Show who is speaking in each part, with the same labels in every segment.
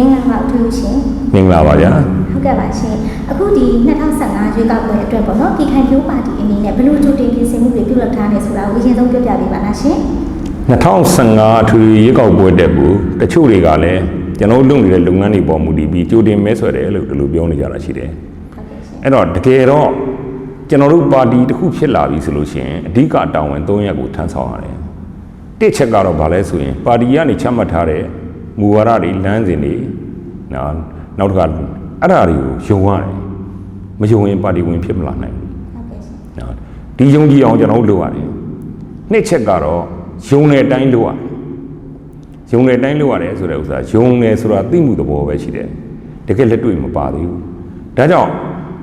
Speaker 1: မင်္ဂလာပါအထူးရှင်
Speaker 2: မင်္ဂလာပါဗျာ
Speaker 1: ဟုတ်ကဲ့ပါရှင်အခုဒီ2015ရွေးကောက်ပွဲအတွက်ပေါ့နော်ပြည်ခိုင်ဖြိုးပါတီအနေနဲ့ဘယ်လိုကြိုတင်ပြင်ဆင်မှုတွေပြုလုပ်ထားလဲဆိုတာကိုအရင်ဆုံးပြောပြပေးပါလားရှင်
Speaker 2: 2015အထွေထွေရေကောက်ပွဲတက်ဘူးတချို့တွေကလည်းကျွန်တော်လုပ်နေတဲ့လုပ်ငန်းတွေပေါ်မူတည်ပြီးကြိုတင်မဲဆွဲတယ်လို့ဒီလိုပြောနေကြတာရှိတယ်
Speaker 1: ဟုတ်ကဲ့ရှင်
Speaker 2: အဲ့တော့တကယ်တော့ကျွန်တော်တို့ပါတီတစ်ခုဖြစ်လာပြီဆိုလို့ရှိရင်အဓိကတာဝန်၃ရပ်ကိုထမ်းဆောင်ရတယ်တစ်ချက်ကတော့ဗာလဲဆိုရင်ပါတီကနေချမှတ်ထားတဲ့ မူဝါဒတွေလမ်းစဉ်တွေနော်နောက်တစ်ခါအဲ့ဒါတွေကိုယုံရတယ်မယုံရင်ပါတီဝင်ဖြစ်မလာနိုင်ဘူး
Speaker 1: ဟုတ်ကဲ့ရှင်
Speaker 2: နော်ဒီယုံကြည်အောင်ကျွန်တော်တို့လုပ်ရတယ်နှစ်ချက်ကတော့ယုံတဲ့အတိုင်းလုပ်ရတယ်ယုံတဲ့အတိုင်းလုပ်ရတယ်ဆိုတဲ့ဥစ္စာယုံတယ်ဆိုတာသိမှုသဘောပဲရှိတယ်တကယ်လက်တွေ့မပါသေးဘူးဒါကြောင့်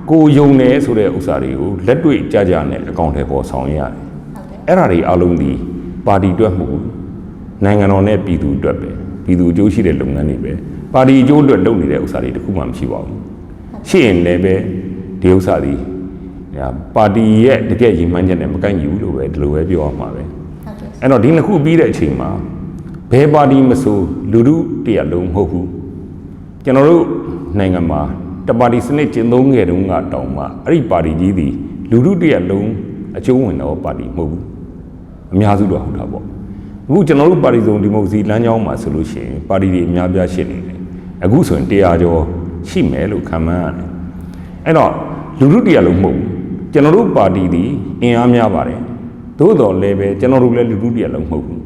Speaker 2: ကိုယုံတယ်ဆိုတဲ့ဥစ္စာတွေကိုလက်တွေ့ကြကြနဲ့အကောင့်ထဲပေါ်ဆောင်ရရတယ်
Speaker 1: ဟုတ်ကဲ့
Speaker 2: အဲ့ဒါတွေအလုံးဒီပါတီအတွက်မဟုတ်ဘူးနိုင်ငံတော်နဲ့ပြည်သူအတွက်ပဲ ပြည်သူအကျိုးရှိတဲ့လုပ်ငန်းတွေပဲပါတီအကျိုးအတွက်လုပ်နေတဲ့ဥစ္စာတွေတခုမှမရှိပါဘူးရှိရင်လည်းပဲဒီဥစ္စာတွေဒါပါတီရဲ့တကယ်ရည်မှန်းချက်နဲ့မကိုက်ညီဘူးလို့ပဲဒီလိုပဲပြောရမှာပဲ
Speaker 1: ဟုတ်ကဲ့
Speaker 2: အဲ့တော့ဒီနှစ်ခုပြီးတဲ့အချိန်မှာဘယ်ပါတီမဆိုလူထုတရက်လုံးမဟုတ်ဘူးကျွန်တော်တို့နိုင်ငံမှာတပါတီစနစ်ကျင့်သုံးခဲ့တုန်းကတောင်မှအဲ့ဒီပါတီကြီးသည်လူထုတရက်လုံးအကျိုးဝင်တော့ပါတီမဟုတ်ဘူးအများစုတော့ဟုတ်တာပေါ့ အခုကျွန်တော်တို့ပါတီစုံဒီမိုကရေစီလမ်းကြောင်းမှာဆိုလို့ရှိရင်ပါတီတွေအများပြားရှိနေတယ်အခုဆိုရင်100ကျော်ရှိမယ်လို့ခန့်မှန်းရတယ်အဲ့တော့လူထုတရက်လုံးမဟုတ်ဘူးကျွန်တော်တို့ပါတီသည်အင်အားများပါတယ်သို့တော်လည်းပဲကျွန်တော်တို့လည်းလူထုတရက်လုံးမဟုတ်ဘူး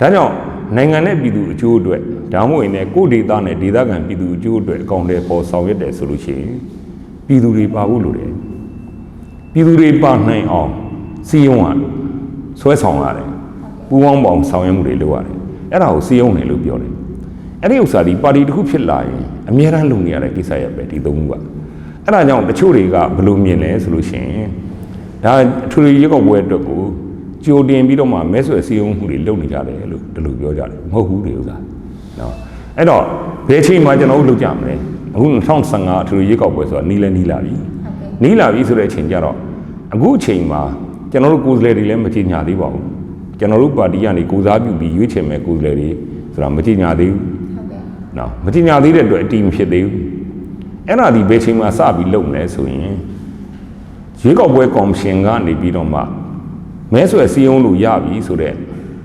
Speaker 2: ဒါကြောင့်နိုင်ငံနဲ့ပြည်သူအကျိုးအတွက်ဒါမှမဟုတ်ရင်လည်းကိုယ်ဒေသနဲ့ဒေသခံပြည်သူအကျိုးအတွက်အကောင့်တွေပေါ်ဆောင်ရွက်တယ်ဆိုလို့ရှိရင်ပြည်သူတွေပါဖို့လိုတယ်ပြည်သူတွေပါနိုင်အောင်စီယုံရဆွဲဆောင်ရတယ် ပူးပေါင်းပေါင်းဆောင်ရွက်မှုတွေလုပ်ရတယ်အဲ့ဒါကိုစီယုံတယ်လို့ပြောတယ်အဲ့ဒီဥစ္စာဒီပါတီတစ်ခုဖြစ်လာရင်အများအားလုပ်နေရတဲ့ကိစ္စရပ်ပဲဒီသုံးခုကအဲ့ဒါကြောင့်တချို့တွေကဘယ်လိုမြင်လဲဆိုလို့ရှိရင်ဒါအထူးရွေးကောက်ပွဲအတွက်ကိုကြိုတင်ပြီးတော့မှမဲဆွယ်စည်းရုံးမှုတွေလုပ်နေကြတယ်လို့ဒီလိုပြောကြတယ်မဟုတ်ဘူးဒီဥစ္စာနော်အဲ့တော့ဘယ်ချိန်မှကျွန်တော်တို့လုပ်ကြမလဲအခု2015အထူးရွေးကောက်ပွဲဆိုတာနီးလဲနီးလာပြီ
Speaker 1: ဟုတ်ကဲ့
Speaker 2: နီးလာပြီဆိုတဲ့အချိန်ကျတော့အခုအချိန်မှာကျွန်တော်တို့ကိုယ်စားလှယ်တွေလည်းမကြေညာသေးပါဘူး ကျွန်တော်တို့ပါတီကနေကိုယ်စားပြုပြီးရွေးချယ်မဲ့ကိုယ်စားလှယ်တွေဆိုတာမကြေညာသေးဘူး
Speaker 1: ဟုတ်ကဲ့
Speaker 2: နော်မကြေညာသေးတဲ့အတွက်အတီးမဖြစ်သေးဘူးအဲ့ဒါဒီဘယ်ချိန်မှစပြီးလုပ်မလဲဆိုရင်ရွေးကောက်ပွဲကော်မရှင်ကနေပြီးတော့မှမဲဆွယ်စည်းရုံးလို့ရပြီဆိုတော့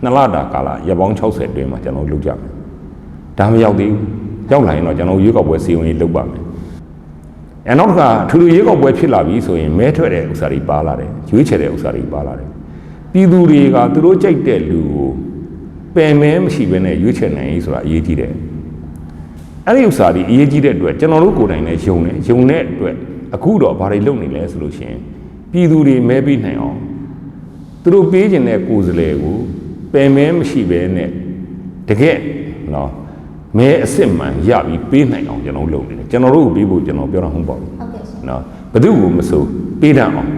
Speaker 2: နှစ်လတာကာလရက်ပေါင်း60အတွင်းမှာကျွန်တော်လုပ်ကြမယ်ဒါမရောက်သေးဘူးရောက်လာရင်တော့ကျွန်တော်ရွေးကောက်ပွဲစည်းရုံးရေးလုပ်ပါမယ်အဲနောက်တစ်ခါထူထူရွေးကောက်ပွဲဖြစ်လာပြီဆိုရင်မဲထွက်တဲ့ဥစ္စာတွေပါလာတယ်ရွေးချယ်တဲ့ဥစ္စာတွေပါလာတယ် ပြည်သူတွေကသူတို့ကြိုက်တဲ့လူကိုပယ်မဲမရှိဘဲနဲ့ရွေးချယ်နိုင်ရေးဆိုတာအရေးကြီးတယ်အဲ့ဒီဥစ္စာဒီအရေးကြီးတဲ့အတွက်ကျွန်တော်တို့ကိုယ်တိုင်လည်းယုံတယ်ယုံတဲ့အတွက်အခုတော့ဘာတွေလုပ်နေလဲဆိုလို့ရှိရင်ပြည်သူတွေမဲပေးနိုင်အောင်သူတို့ပေးခြင်းတဲ့ကိုယ်စားလှယ်ကိုပယ်မဲမရှိဘဲနဲ့တကယ်နော်မဲအစ်စ်မှန်ရပြီးပေးနိုင်အောင်ကျွန်တော်တို့လုပ်နေတယ်ကျွန်တော်တို့ကိုပေးဖို့ကျွန်တော်ပြောတာမဟုတ်ပါဘူး
Speaker 1: ဟုတ်ကဲ့ရှင်
Speaker 2: နော်ဘယ်သူကိုမဆိုပေးတတ်အောင်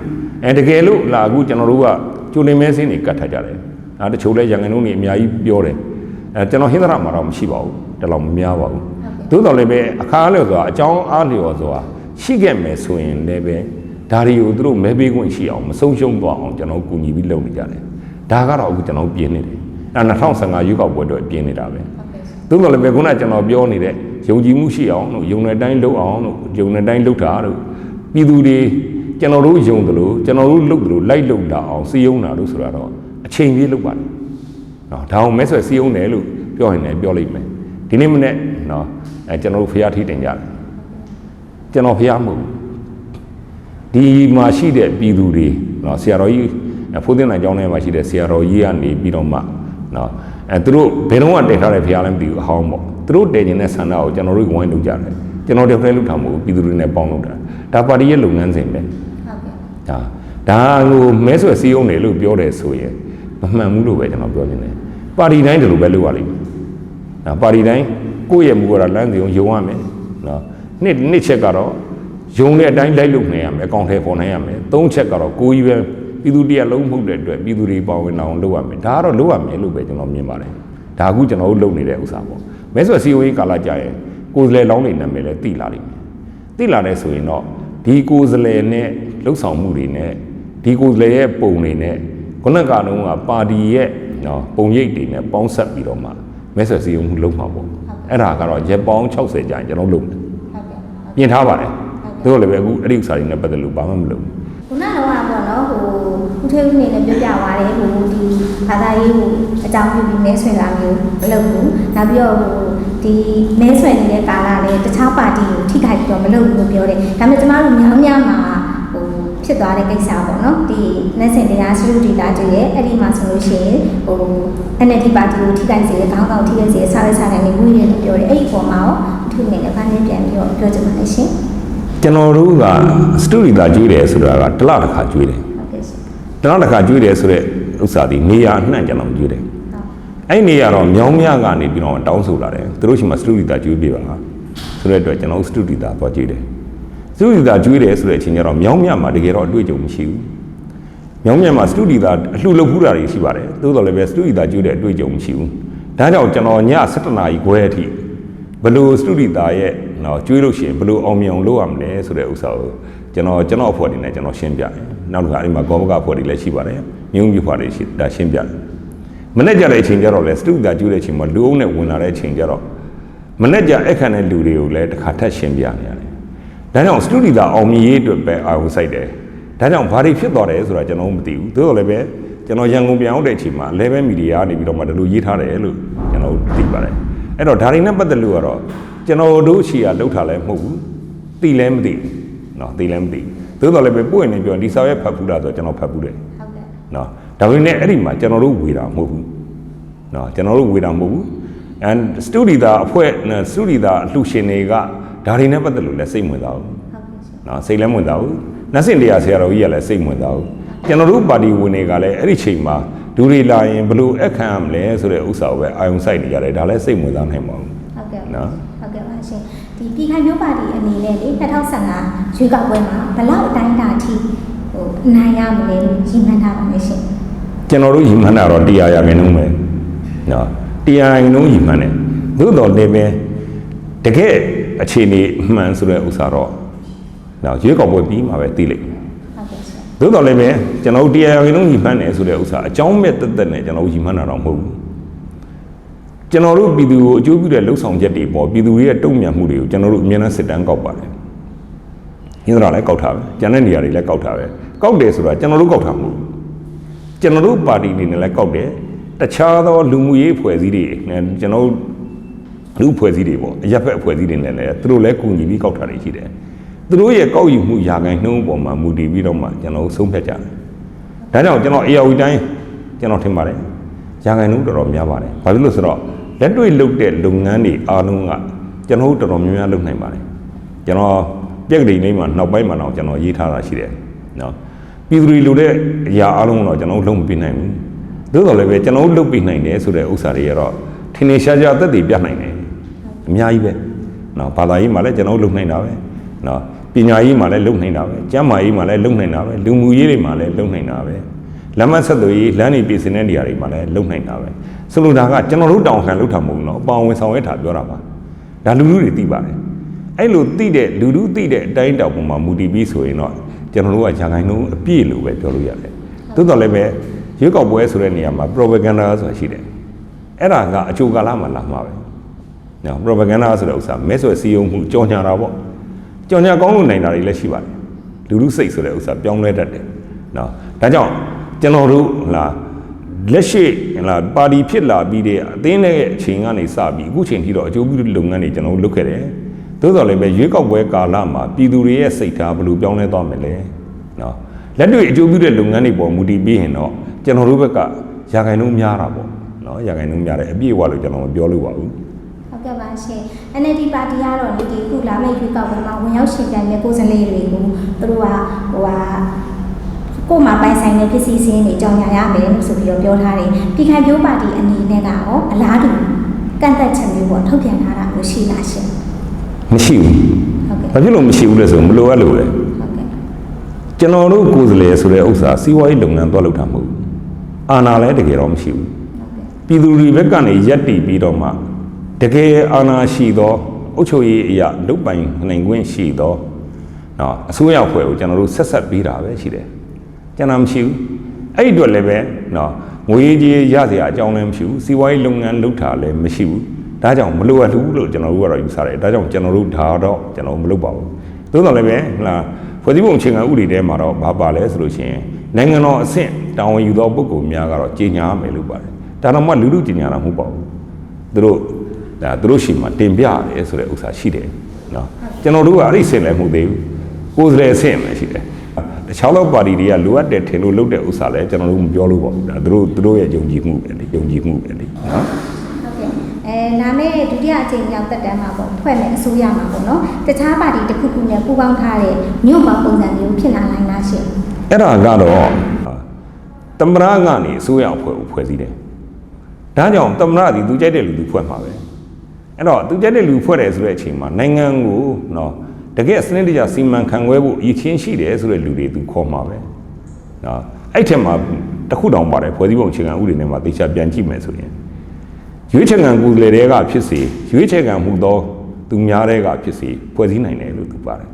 Speaker 2: အဲတကယ်လို့လာအခုကျွန်တော်တို့က ကျိုလင်မဲစင်းတွေကတ်ထားကြတယ်အဲတချို့လဲရန်ကုန်တို့နေအများကြီးပြောတယ်အဲကျွန်တော်ဟင်္ဒရာမှာတော့မရှိပါဘူးတလောက်မများပါဘူးသို့တော်လည်းပဲအခါအားလျော်စွာအကြောင်းအားလျော်စွာရှိခဲ့မယ်ဆိုရင်လည်းပဲဒါတွေကိုသူတို့မဲပေးခွင့်ရှိအောင်မဆုံးရှုံးသွားအောင်ကျွန်တော်ကူညီပြီးလုပ်နေကြတယ်ဒါကတော့အခုကျွန်တော်ပြင်နေတယ်အဲ2015ရွေးကောက်ပွဲအတွက်ပြင်နေတာပဲ
Speaker 1: ဟုတ်ကဲ့ရှင်
Speaker 2: သို့တော်လည်းပဲခုနကကျွန်တော်ပြောနေတဲ့ယုံကြည်မှုရှိအောင်လို့ယုံတဲ့အတိုင်းလုပ်အောင်လို့ယုံတဲ့အတိုင်းလုပ်တာလို့ပြည်သူတွေ ကျွန်တော်တို့ယုံတယ်လို့ကျွန်တော်တို့လုပ်တယ်လို့လိုက်လုပ်တာအောင်စီယုံတာလို့ဆိုတာတော့အချိန်ကြီးလုပ်ပါတယ်နော်ဒါအောင်မဲဆွယ်စီယုံတယ်လို့ပြောရင်လည်းပြောလိုက်မယ်ဒီနေ့မနေ့နော်အဲကျွန်တော်တို့ဖျားထိတင်ကြတယ်ကျွန်တော်ဖျားမဟုတ်ဘူးဒီမှာရှိတဲ့ပြည်သူတွေနော်ဆရာတော်ကြီးဖိုးသိန်းနိုင်ကျောင်းထဲမှာရှိတဲ့ဆရာတော်ကြီးကနေပြီးတော့မှနော်အဲသူတို့ဘယ်တော့မှတည်ထားတဲ့ဖျားလည်းမသိဘူးအဟောင်းပေါ့သူတို့တည်ခြင်းတဲ့ဆန္ဒကိုကျွန်တော်တို့ဝိုင်းလုပ်ကြတယ်ကျွန်တော်တည်းဖဲလုပ်တာမဟုတ်ဘူးပြည်သူတွေနဲ့ပေါင်းလုပ်တာ ဒါပါတီရဲ့လုပ်ငန်းစဉ်ပဲ
Speaker 1: ဟုတ်ကဲ့
Speaker 2: ဒါဒါဟိုမဲဆွယ်စည်းရုံးတယ်လို့ပြောတယ်ဆိုရင်မမှန်ဘူးလို့ပဲကျွန်တော်ပြောချင်တယ်ပါတီတိုင်းဒီလိုပဲလုပ်ရလိမ့်မယ်ဒါပါတီတိုင်းကိုယ့်ရဲ့မူဝါဒလမ်းစဉ်ကိုယုံရမယ်နော်နှစ်နှစ်ချက်ကတော့ယုံတဲ့အတိုင်းလိုက်လုပ်နေရမယ်အကောင့်ထဲပေါ်နိုင်ရမယ်သုံးချက်ကတော့ကိုယ်ကြီးပဲပြည်သူတရားလုံးမဟုတ်တဲ့အတွက်ပြည်သူတွေပါဝင်အောင်လုပ်ရမယ်ဒါကတော့လုပ်ရမယ်လို့ပဲကျွန်တော်မြင်ပါတယ်ဒါအခုကျွန်တော်တို့လုပ်နေတဲ့ဥစ္စာပေါ့မဲဆွယ်စည်းရုံးရေးကာလကြာရင်ကိုယ်စလဲလောင်းနေနာမည်လည်းတိလာလိမ့်မယ်သိလာတယ်ဆိုရင်တော့ ဒီကိုယ်စလဲနဲ့လှုပ်ဆောင်မှုတွေနဲ့ဒီကိုယ်စလဲရဲ့ပုံတွေနဲ့ခုနကတော့ကပါတီရဲ့နော်ပုံရိပ်တွေနဲ့ပေါင်းဆက်ပြီးတော့မှမဲဆွယ်စည်းရုံးမှုလုပ်မှာပေါ့အဲ့ဒါကတော့ရက်ပေါင်း60ကြာရင်ကျွန်တော်လုပ်မယ်
Speaker 1: ဟုတ်ကဲ့
Speaker 2: ပြင်ထားပါတယ်သို့တော်လည်းပဲအခုအဲ့ဒီဥစ္စာတွေနဲ့ပတ်သက်လို့ဘာမှမလုပ်ဘူး
Speaker 1: ခုနကတော့ပေါ့နော်ဟိုဦးထေဦးနေနဲ့ပြောပြသွားတယ်ဟိုဒီဘာသာရေးဟိုအကြောင်းပြုပြီးမဲဆွယ်တာမျိုးမလုပ်ဘူးနောက်ပြီးတော့ဟို ဒီမဲဆွယ်နေတဲ့ကာလနဲ့တခြားပါတီကိုထိခိုက်ပြီးတော့မလုပ်ဘူးလို့ပြောတယ်ဒါပေမဲ့ကျမတို့မြောင်းများမှာဟိုဖြစ်သွားတဲ့ကိစ္စပေါ့နော်ဒီလက်စင်တရားရှိလို့ဒီလာကြည့်ရဲ့အဲ့ဒီမှာဆိုလို့ရှိရင်ဟို NLD ပါတီကိုထိခိုက်စေတဲ့ခေါင်းဆောင်ထိခိုက်စေတဲ့စားလက်စားတဲ့နေဝိရလို့ပြောတယ်အဲ့ဒီပုံမှာရောအထူးအနေနဲ့ဗာနေပြန်ပြီးတော့ပြောချင်ပါတယ်ရှင်
Speaker 2: ကျွန်တော်တို့ကစတူဒီတာကျွေးတယ်ဆိုတာကတစ်လတစ်ခါကျွေးတယ်
Speaker 1: ဟုတ်ကဲ့ရှင်
Speaker 2: တစ်လတစ်ခါကျွေးတယ်ဆိုတဲ့ဥစ္စာဒီနေရာအနှံ့ကျွန်တော်ကျွေးတယ်
Speaker 1: ဟုတ်
Speaker 2: အဲ့ဒီနေရာတော့မြောင်းမြကနေပြီးတော့တောင်းဆိုလာတယ်သူတို့ရှိမှစတူဒီတာကျွေးပြပါဆိုတဲ့အတွက်ကျွန်တော်စတူဒီတာသွားကျွေးတယ်စတူဒီတာကျွေးတယ်ဆိုတဲ့အချိန်ကျတော့မြောင်းမြမှာတကယ်တော့အတွေ့အကြုံမရှိဘူးမြောင်းမြမှာစတူဒီတာအလှလုပ်ဖူးတာတွေရှိပါတယ်သို့တော်လည်းပဲစတူဒီတာကျွေးတဲ့အတွေ့အကြုံမရှိဘူးဒါကြောင့်ကျွန်တော်ည7:00နာရီခွဲအထိဘယ်လို့စတူဒီတာရဲ့နော်ကျွေးလို့ရှိရင်ဘယ်လို့အောင်မြင်အောင်လုပ်ရမလဲဆိုတဲ့ဥစ္စာကိုကျွန်တော်ကျွန်တော်အဖွဲ့တွေနဲ့ကျွန်တော်ရှင်းပြတယ်နောက်တစ်ခါအဲ့မှာကောဘကအဖွဲ့တွေလည်းရှိပါတယ်မြုံမြဖွဲ့တွေရှိဒါရှင်းပြတယ် မနေ့ကျတဲ့အချိန်ကျတော့လေစတုဒါကျူးတဲ့အချိန်မှာလူအုပ်နဲ့ဝင်လာတဲ့အချိန်ကျတော့မနေ့ကျအခန့်တဲ့လူတွေကိုလည်းတစ်ခါထပ်ရှင်းပြနေရတယ်။ဒါကြောင့်စတုဒီတာအောင်မြင်ရေးအတွက်ပဲအာရုံစိုက်တယ်။ဒါကြောင့်ဘာတွေဖြစ်သွားတယ်ဆိုတာကျွန်တော်မသိဘူး။သို့တော်လည်းပဲကျွန်တော်ရန်ကုန်ပြန်ရောက်တဲ့အချိန်မှာ level media ကနေပြီးတော့မှဒီလိုရေးထားတယ်လို့ကျွန်တော်သိပါတယ်။အဲ့တော့ဒါတွေနဲ့ပတ်သက်လို့ကတော့ကျွန်တော်တို့ရှီကလောက်ထားလဲမဟုတ်ဘူး။သိလဲမသိဘူး။နော်သိလဲမသိဘူး။သို့တော်လည်းပဲပွင့်နေပြောရင်ဒီစာရွက်ဖတ်ဘူးလားဆိုတော့ကျွန်တော်ဖတ်ဘူးတယ်
Speaker 1: ဟုတ်ကဲ့
Speaker 2: နော် ဒါပေမဲ့အဲ့ဒီမှာကျွန်တော်တို့ဝေတာမဟုတ်ဘူးနော်ကျွန်တော်တို့ဝေတာမဟုတ်ဘူး and စတူဒီတာအဖွဲ့စတူဒီတာအလှရှင်တွေကဒါတွေနဲ့ပတ်သက်လို့လည်းစိတ်ဝင်စားဘူး
Speaker 1: ဟုတ်ကဲ့ရှင်
Speaker 2: နော်စိတ်လည်းဝင်စားဘူးနှက်စင်တရားဆရာတော်ကြီးကလည်းစိတ်ဝင်စားဘူးကျွန်တော်တို့ပါတီဝင်တွေကလည်းအဲ့ဒီချိန်မှာဒူတွေလာရင်ဘလို့အခမ်းရမလဲဆိုတဲ့ဥစ္စာကိုပဲအာယုံစိုက်နေကြတယ်ဒါလည်းစိတ်ဝင်စားနိုင်ပါဘူး
Speaker 1: ဟုတ်ကဲ့
Speaker 2: နော်
Speaker 1: ဟုတ်ကဲ့ပါရှင်ဒီပြည်ခိုင်မျိုးပါတီအနေနဲ့လေ2015ရွေးကောက်ပွဲမှာဘလောက်အတိုင်းအတာအထိဟိုအနိုင်ရမလဲလို့ကြီးမှန်းထားပါမယ်ရှင်
Speaker 2: ကျွန်တော်တို့ညီမှန်းတာတော့တရားရမယ်နှုံးပဲနော်တရားရနှုံးညီမှန်းတယ်သို့တော်လည်းပဲတကယ်အခြေအနေအမှန်ဆိုတဲ့ဥစ္စာတော့နော်ရွေးကောက်ပွဲပြီးမှပဲသိလိမ့်မယ်
Speaker 1: ဟုတ်ကဲ့ရှင်
Speaker 2: သို့တော်လည်းပဲကျွန်တော်တို့တရားရနှုံးညီမှန်းတယ်ဆိုတဲ့ဥစ္စာအကြောင်းမဲ့တက်တက်နဲ့ကျွန်တော်တို့ညီမှန်းတာတော့မဟုတ်ဘူးကျွန်တော်တို့ပြည်သူကိုအကျိုးပြုတဲ့လှုပ်ဆောင်ချက်တွေပေါ်ပြည်သူတွေရဲ့တုံ့ပြန်မှုတွေကိုကျွန်တော်တို့အမြဲတမ်းစစ်တမ်းကောက်ပါတယ်ဟင်းသရာလည်းကောက်ထားပဲကျန်တဲ့နေရာတွေလည်းကောက်ထားပဲကောက်တယ်ဆိုတာကျွန်တော်တို့ကောက်ထားမှု ကျွန်တော်တို့ပါတီအနေနဲ့လည်းကောက်တယ်တခြားသောလူမှုရေးအဖွဲ့အစည်းတွေနဲ့ကျွန်တော်တို့လူအဖွဲ့အစည်းတွေပေါ့အရက်ဖက်အဖွဲ့အစည်းတွေနဲ့လည်းသူတို့လည်းကူညီပြီးကောက်ထားနေရှိတယ်သူတို့ရဲ့ကောက်ယူမှုယာကိုင်နှုံးပေါ်မှာမူတည်ပြီးတော့မှကျွန်တော်တို့ဆုံးဖြတ်ကြတယ်ဒါကြောင့်ကျွန်တော် AOE တိုင်းကျွန်တော်ထင်ပါတယ်ယာကိုင်နှုံးတော်တော်များပါတယ်ဘာဖြစ်လို့ဆိုတော့လက်တွေ့လုပ်တဲ့လုပ်ငန်းတွေအားလုံးကကျွန်တော်တို့တော်တော်များများလုပ်နိုင်ပါတယ်ကျွန်တော်ပြက်ကလေးလေးမှာနောက်ပိုင်းမှာတော့ကျွန်တော်ရေးထားတာရှိတယ်နော် ပြည်သူတွေလိုတဲ့အရာအလုံးတော့ကျွန်တော်တို့လုံးမပြနိုင်ဘူးသို့တော်လည်းပဲကျွန်တော်တို့လုပ်ပြနိုင်တယ်ဆိုတဲ့ဥစ္စာတွေကတော့ထင်ထင်ရှားရှားသက်သေပြနိုင်တယ်အများကြီးပဲနော်ဘာသာရေးမှာလည်းကျွန်တော်တို့လုပ်နိုင်တာပဲနော်ပညာရေးမှာလည်းလုပ်နိုင်တာပဲကျန်းမာရေးမှာလည်းလုပ်နိုင်တာပဲလူမှုရေးတွေမှာလည်းလုပ်နိုင်တာပဲလမ်းမဆက်သွယ်ရေးလမ်းတွေပြည်စင်တဲ့နေရာတွေမှာလည်းလုပ်နိုင်တာပဲဆိုလိုတာကကျွန်တော်တို့တောင်းခံလုပ်တာမဟုတ်ဘူးနော်အပေါင်းဝင်ဆောင်ရွက်တာပြောတာပါဒါလူလူတွေသိပါတယ်အဲ့လိုသိတဲ့လူလူသိတဲ့အတိုင်းတောင်ပုံမှာမူတည်ပြီးဆိုရင်တော့ ကျွန်တော်တို့ကညာခိုင်နှုန်းအပြည့်လို့ပဲပြောလို့ရတယ်။သို့တော်လည်းပဲရွေးကောက်ပွဲဆိုတဲ့နေရာမှာ propaganda ဆိုတာရှိတယ်။အဲ့ဒါကအချိုကာလမှာလာမှာပဲ။နော် propaganda ဆိုတဲ့ဥစ္စာမဲဆွယ်စည်းရုံးမှုကြော်ညာတာပေါ့။ကြော်ညာကောင်းလို့နိုင်တာတွေလည်းရှိပါတယ်။လူလူစိတ်ဆိုတဲ့ဥစ္စာပြောင်းလဲတတ်တယ်။နော်ဒါကြောင့်ကျွန်တော်တို့လာလက်ရှိလာပါတီဖြစ်လာပြီးတဲ့အသင်းရဲ့အချိန်ကနေစပြီးအခုချိန်ထိတော့အကျိုးပြုလုပ်ငန်းတွေကျွန်တော်တို့လုပ်ခဲ့တယ်။ သို့တော်လည်းပဲရွေးကောက်ပွဲကာလမှာပြည်သူတွေရဲ့စိတ်ထားဘယ်လိုပြောင်းလဲသွားမလဲ။နော်လက်တွေ့အကျိုးပြုတဲ့လုပ်ငန်းတွေပေါ်မူတည်ပြီးရင်တော့ကျွန်တော်တို့ဘက်ကရာခိုင်နှုန်းများတာပေါ့။နော်ရာခိုင်နှုန်းများတယ်အပြည့်အဝလို့ကျွန်တော်မပြောလို့ပါဘူး
Speaker 1: ဟုတ်ကဲ့ပါရှင် NLD ပါတီကတော့ဒီဒီခုလာမယ့်ရွေးကောက်ပွဲမှာဝင်ရောက်ရှင်ပြိုင်တဲ့ကိုယ်စားလှယ်တွေကိုသူတို့ကဟိုဟာကိုယ်မှာပိုင်ဆိုင်တဲ့ပစ္စည်းစင်းတွေကြောင်ညာရမယ်လို့ဆိုပြီးတော့ပြောထားတယ်ပြည်ခိုင်မျိုးပါတီအနေနဲ့ကရောအလားတူကန့်သက်ချက်မျိုးပေါ့ထုတ်ပြန်ထားတာမျိုးရှိလားရှင်။
Speaker 2: မရှိဘူး
Speaker 1: ဟုတ်ကဲ့။
Speaker 2: ဘာဖြစ်လို့မရှိဘူးလဲဆိုတော့မလိုအပ်လို့လေ
Speaker 1: ဟုတ်ကဲ့။
Speaker 2: ကျွန်တော်တို့ကိုယ်စားလှယ်ဆိုတဲ့ဥစ္စာစီးပွားရေးလုပ်ငန်းသွားလုပ်တာမဟုတ်ဘူး။အာဏာလည်းတကယ်တော့မရှိဘူး။ပြည်သူတွေဘက်ကနေရက်တည်ပြီးတော့မှတကယ်အာဏာရှိသောအုပ်ချုပ်ရေးအရာလုပ်ပိုင်နိုင်ခွင့်ရှိသောနော်အစိုးရဖွဲ့ကိုကျွန်တော်တို့ဆက်ဆက်ပေးတာပဲရှိတယ်။ကျွန်တော်မရှိဘူး။အဲ့ဒီအတွက်လည်းပဲနော်ငွေကြေးရစရာအကြောင်းလည်းမရှိဘူးစီးပွားရေးလုပ်ငန်းလုပ်တာလည်းမရှိဘူး ဒါကြောင့်မလိုအပ်ဘူးလို့ကျွန်တော်တို့ကတော့ယူဆတယ်ဒါကြောင့်ကျွန်တော်တို့ဒါတော့ကျွန်တော်မလုပ်ပါဘူးသို့တော်လည်းပဲဟလာဖွဲ့စည်းပုံအခြေခံဥပဒေထဲမှာတော့ဘာပါလဲဆိုလို့ရှိရင်နိုင်ငံတော်အဆင့်တာဝန်ယူသောပုဂ္ဂိုလ်များကတော့ကြီးညာရမယ်လို့ပါတယ်ဒါတော့မှလူလူကြီးညာတာမဟုတ်ပါဘူးသူတို့ဒါသူတို့ရှိမှတင်ပြရတယ်ဆိုတဲ့ဥစ္စာရှိတယ်နော်ကျွန်တော်တို့ကအဲ့ဒီအဆင့်လည်းမဟုတ်သေးဘူးကိုယ်စရဲအဆင့်ပဲရှိတယ်တခြားသောပါတီတွေကလိုအပ်တယ်ထင်လို့လုပ်တဲ့ဥစ္စာလည်းကျွန်တော်တို့မပြောလို့ပါဘူးဒါသူတို့သူတို့ရဲ့ယုံကြည်မှုပဲလေယုံကြည်မှုပဲလေနော်
Speaker 1: ဟုတ်ကဲ့ အဲနာမည်ဒုတိယအကြိမ်ရောက်တက်တန်းမှာပေါ့ဖွဲ့မယ်အစိုးရမှာပေါ့နော်တခြားပါတီတစ်ခုခုနဲ့ပူးပေါင်းထားတဲ့မြို့မှာပုံစံမျိုးဖြစ်လာနိုင်လားရှင်
Speaker 2: အဲ့ဒါကတော့တမရကနေအစိုးရအဖွဲ့ကိုဖွဲ့စည်းတယ်ဒါကြောင့်တမရသည်သူကြိုက်တဲ့လူသူဖွဲ့မှာပဲအဲ့တော့သူကြိုက်တဲ့လူဖွဲ့တယ်ဆိုတဲ့အချိန်မှာနိုင်ငံကိုနော်တကယ်စနစ်တကျစီမံခန့်ခွဲဖို့ရည်ချင်းရှိတယ်ဆိုတဲ့လူတွေသူခေါ်မှာပဲနော်အဲ့ထက်မှာတစ်ခုတောင်ပါတယ်ဖွဲ့စည်းပုံအခြေခံဥပဒေနဲ့မှာတေချာပြန်ကြည့်မယ်ဆိုရင် ရွေးချယ်ခံကိုယ်စားလှယ်တွေကဖြစ်စေရွေးချယ်ခံမှုသောသူများတွေကဖြစ်စေဖွဲ့စည်းနိုင်တယ်လို့သူပါတယ်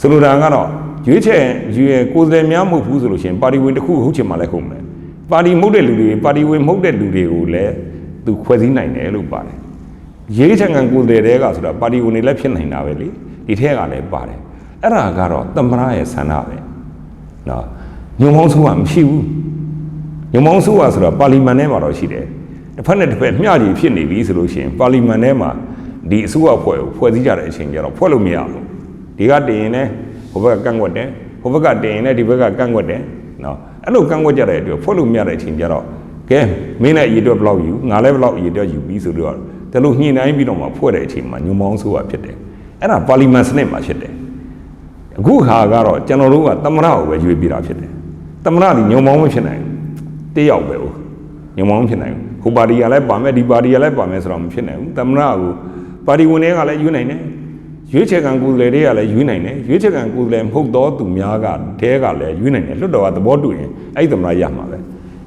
Speaker 2: ဆိုလိုတာကတော့ရွေးချယ်ရွေးကိုယ်စားလှယ်များမဟုတ်ဘူးဆိုလို့ရှိရင်ပါတီဝင်တစ်ခုဟုတ်ချင်မှလည်းဟုတ်မယ်ပါတီမဟုတ်တဲ့လူတွေပါတီဝင်မဟုတ်တဲ့လူတွေကိုလည်းသူဖွဲ့စည်းနိုင်တယ်လို့ပါတယ်ရွေးချယ်ခံကိုယ်စားလှယ်တွေကဆိုတာပါတီဝင်တွေလည်းဖြစ်နိုင်တာပဲလေဒီထက်ကလည်းပါတယ်အဲ့ဒါကတော့တမရရဲ့ဆန္ဒပဲနော်ညုံမောင်းဆိုးကမရှိဘူးညမောင်းဆိုးရဆိုတော့ပါလီမန်ထဲမှာတော့ရှိတယ် တစ်ဖက်နဲ့တစ်ဖက်မျှကြီးဖြစ်နေပြီဆိုလို့ရှိရင်ပါလီမန်ထဲမှာဒီအစိုးရဖွဲ့ကိုဖွဲ့စည်းကြတဲ့အချိန်ကျတော့ဖွဲ့လို့မရဘူးဒီကတင်ရင်လည်းဟိုဘက်ကကန့်ကွက်တယ်ဟိုဘက်ကတင်ရင်လည်းဒီဘက်ကကန့်ကွက်တယ်နော်အဲ့လိုကန့်ကွက်ကြတဲ့အတွက်ဖွဲ့လို့မရတဲ့အချိန်ကျတော့ကဲမင်းနဲ့အရေးအတွက်ဘယ်လောက်ယူငါလည်းဘယ်လောက်အရေးအတွက်ယူပြီးဆိုတော့ဒါလို့ညှိနှိုင်းပြီးတော့မှဖွဲ့တဲ့အချိန်မှာညမောင်းဆိုးရဖြစ်တယ်အဲ့ဒါပါလီမန်စနစ်မှာဖြစ်တယ်အခုဟာကတော့ကျွန်တော်တို့ကသမရကိုပဲရွေးပြတာဖြစ်တယ်သမရဒီညုံမောင်းမဖြစ်နိုင်ဘူးတယောက်ပဲဟုတ်ညုံမောင်းမဖြစ်နိုင်ဘူး ဟိုပါတီကလည်းပါမယ်ဒီပါတီကလည်းပါမယ်ဆိုတော့မဖြစ်နိုင်ဘူးသမရကိုပါတီဝင်တွေကလည်းရွေးနိုင်တယ်ရွေးချယ်ခံကိုယ်စားလှယ်တွေကလည်းရွေးနိုင်တယ်ရွေးချယ်ခံကိုယ်စားလှယ်မဟုတ်တော့သူများကတဲကလည်းရွေးနိုင်တယ်လွတ်တော်ကသဘောတူရင်အဲ့ဒီသမရရမှာပဲ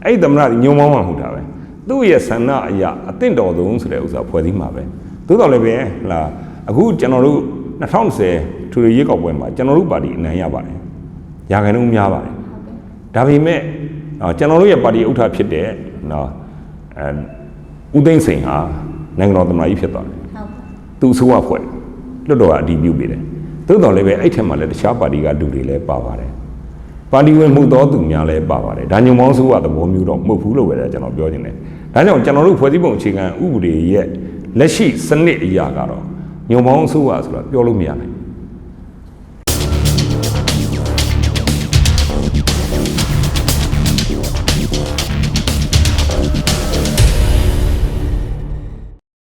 Speaker 2: အဲ့ဒီသမရဒီညုံမောင်းမှမဟုတ်တာပဲသူ့ရဲ့ဆန္ဒအရာအသင့်တော်ဆုံးဆိုတဲ့ဥစ္စာဖွဲ့စည်းမှာပဲသို့တော်လည်းပဲဟလာအခုကျွန်တော်တို့2010ထူထူရွေးကောက်ပွဲမှာကျွန်တော်တို့ပါတီအနိုင်ရပါတယ်။ရာခိုင်နှုန်းများပါတယ်။ဒါပေမဲ့နော်ကျွန်တော်တို့ရဲ့ပါတီဥက္ကဋ္ဌဖြစ်တဲ့နော် အဲဦးသိန်းစိန်ဟာနိုင်ငံတော်သမ္မတကြီးဖြစ်သွားတယ်
Speaker 1: ဟုတ်။
Speaker 2: သူအစိုးရဖွဲ့လွတ်တော်ကအတည်ပြုပေးတယ်။သို့တော်လည်းပဲအဲ့ထက်မှလည်းတခြားပါတီကလူတွေလည်းပါပါတယ်။ပါတီဝင်မှုသောသူများလည်းပါပါတယ်။ဒါညုံမောင်းဆိုးကသဘောမျိုးတော့မဟုတ်ဘူးလို့ပဲကျွန်တော်ပြောချင်တယ်။ဒါကြောင့်ကျွန်တော်တို့ဖွဲ့စည်းပုံအခြေခံဥပဒေရဲ့လက်ရှိစနစ်အရာကတော့ညုံမောင်းဆိုးကဆိုတာပြောလို့မရနိုင်ဘူး